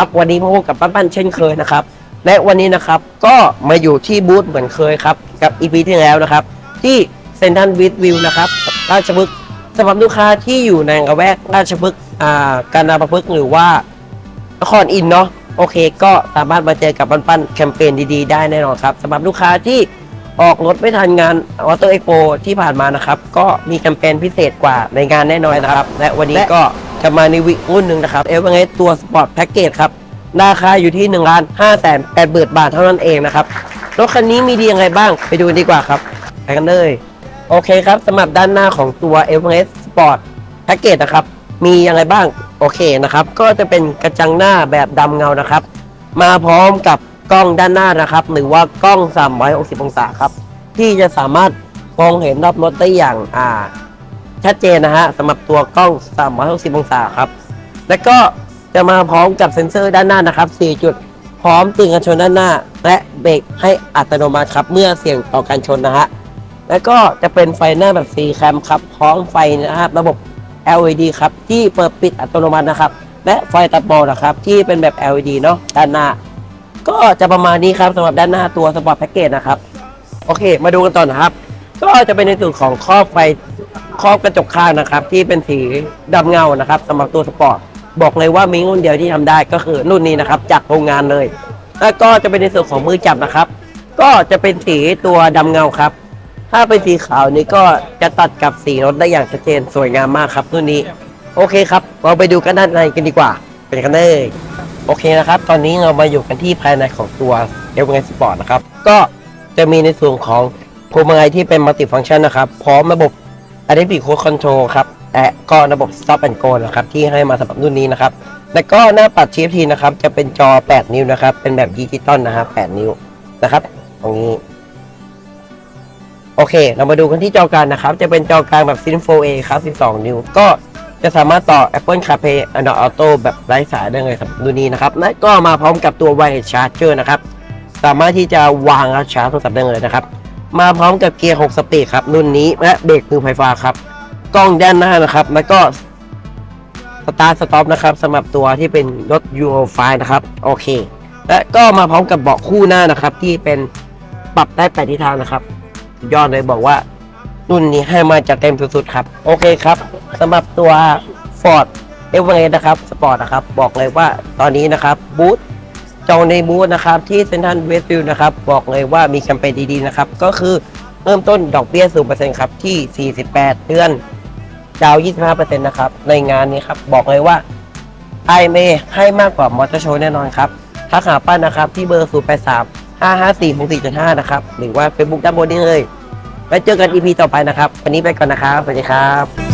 ครับวันนี้พบกับปั้นๆเช่นเคยนะครับ และวันนี้นะครับก็มาอยู่ที่บูธเหมือนเคยครับ กับอีพีที่แล้วนะครับ ที่เซนทันวิดวิวนะครับราชพฤกษ์สำหรับลูกค้าที่อยู่ในระแวกราชพฤกษ์อ่าการนาประพฤกษ์หรือว่านครอินเนาะโอเค ก็สามารถมาเจอกับปั้นๆแคมเปญดีๆ ได้แน่นอนครับสำหรับลูกค้าที่ออกรถไม่ทันงานวอเตอร์เอ็กโปที่ผ่านมานะครับ ก็มีแคมเปญพิเศษกว่าในงานแน่นอนนะครับ และวันนี้ก็ จะมาในวิรุ่นหนึ่งนะครับเอเอตัวสปอร์ตแพ็กเกจครับราคาอยู่ที่1นึ่งล้านห้าแสนแปดหมื่นบาทเท่านั้นเองนะครับรถคันนี้มีดียังไงบ้างไปดูดีกว่าครับไปกันเลยโอเคครับสำหรับด้านหน้าของตัว e v e r e s Sport Package นะครับ มียังไงบ้างโอเคนะครับ ก็จะเป็นกระจังหน้าแบบดำเงานะครับ มาพร้อมกับกล้องด้านหน้านะครับ หรือว่ากล้อง 360 องศาครับ ที่จะสามารถมองเห็นรอบรถได้อย่างอ่า ชัดเจนนะฮะสำหรับตัวกล้อง 360 องศาครับ แล้วก็จะมาพร้อมกับเซ็นเซอร์ด้านหน้านะครับ 4 จุด พร้อมเตือนการชนด้านหน้า และเบรกให้อัตโนมัติครับเมื่อเสี่ยงต่อการชนนะฮะแล้วก็จะเป็นไฟหน้าแบบ4แคมครับพร้อมไฟนะครับระบบ LED ครับที่เปิดปิดอัตโนมัตินะครับ และไฟตัดโบนะครับที่เป็นแบบ LED เนาะด้านหน้า ก็จะประมาณนี้ครับสำหรับด้านหน้าตัวสปอร์ตแพ็กเกจนะครับ โอเค มาดูกันต่อนะครับ ก็จะเป็นในส่วนของครอบไฟ ครอบกระจกข้างนะครับ ที่เป็นสีดำเงานะครับสำหรับตัวสปอร์ตบอกเลยว่ามีรุ่นเดียวที่ทำได้ก็คือรุ่นนี้นะครับจากโรงงานเลย แล้วก็จะเป็นในส่วนของมือจับนะครับ ก็จะเป็นสีตัวดำเงาครับ ถ้าเป็นสีขาวนี้ก็จะตัดกับสีรถได้อย่างชัดเจนสวยงามมากครับรุ่นนี้ โอเคครับ เราไปดูกันด้านในกันดีกว่าไปกันเลยโอเคนะครับ ตอนนี้เรามาอยู่กันที่ภายในของตัวเอเวอร์สปอร์ตนะครับ ก็จะมีในส่วนของพวงมาลัยที่เป็นมัลติฟัง c t ชันนะครับ พร้อมระบบ Adaptive Cruise Control ครับและก็ระบบ Stop and Go นะครับที่ให้มาสำหรับรุ่นนี้นะครับ แล้วก็หน้าปัด TFT นะครับ จะเป็นจอ 8 นิ้วนะครับ เป็นแบบดิจิตอลนะครับ 8 นิ้วนะครับ ตรงนี้ โอเค เรามาดูกันที่จอกลางนะครับ จะเป็นจอกลางแบบ Syn 4A ครับ 12 นิ้ว ก็จะสามารถต่อ Apple CarPlay Android Auto แบบไร้สายได้เลยสำหรับรุ่นนี้นะครับ และก็มาพร้อมกับตัว Wireless Charger นะครับ สามารถที่จะวางและชาร์จโทรศัพท์ได้เลยนะครับ มาพร้อมกับเกียร์6สปีดครับรุ่นนี้และเบรกมือไฟฟ้าครับ กล้องด้านหน้านะครับ แล้วก็สตาร์ทสต็อปนะครับสำหรับตัวที่เป็นรถ Euro 5นะครับ โอเค และก็มาพร้อมกับเบาะคู่หน้านะครับ ที่เป็นปรับได้แปดทิศทางนะครับ ยอดเลยบอกว่า รุ่นนี้ให้มาจัดเต็มสุดๆครับ โอเคครับสำหรับตัว Ford e v e r e s t นะครับสปอร์ตนะครับ บอกเลยว่าตอนนี้นะครับบูธ จองในบูธนะครับที่เซ็นทรัลเวสต์วิวนะครับ บอกเลยว่ามีแคมเปญดีๆนะครับ ก็คือเริ่มต้นดอกเบี้ย0%ครับที่ 48 เดือนดาวน์25%นะครับ ในงานนี้ครับ บอกเลยว่าไอเมให้มากกว่ามอเตอร์โชว์แน่นอนครับทักหาป้านะครับ ที่เบอร์ 083 554 6475นะครับ หรือว่า Facebook ด้านบนนี้เลยไว้เจอกัน EP ต่อไปนะครับ วันนี้ไปก่อนนะครับ สวัสดีครับ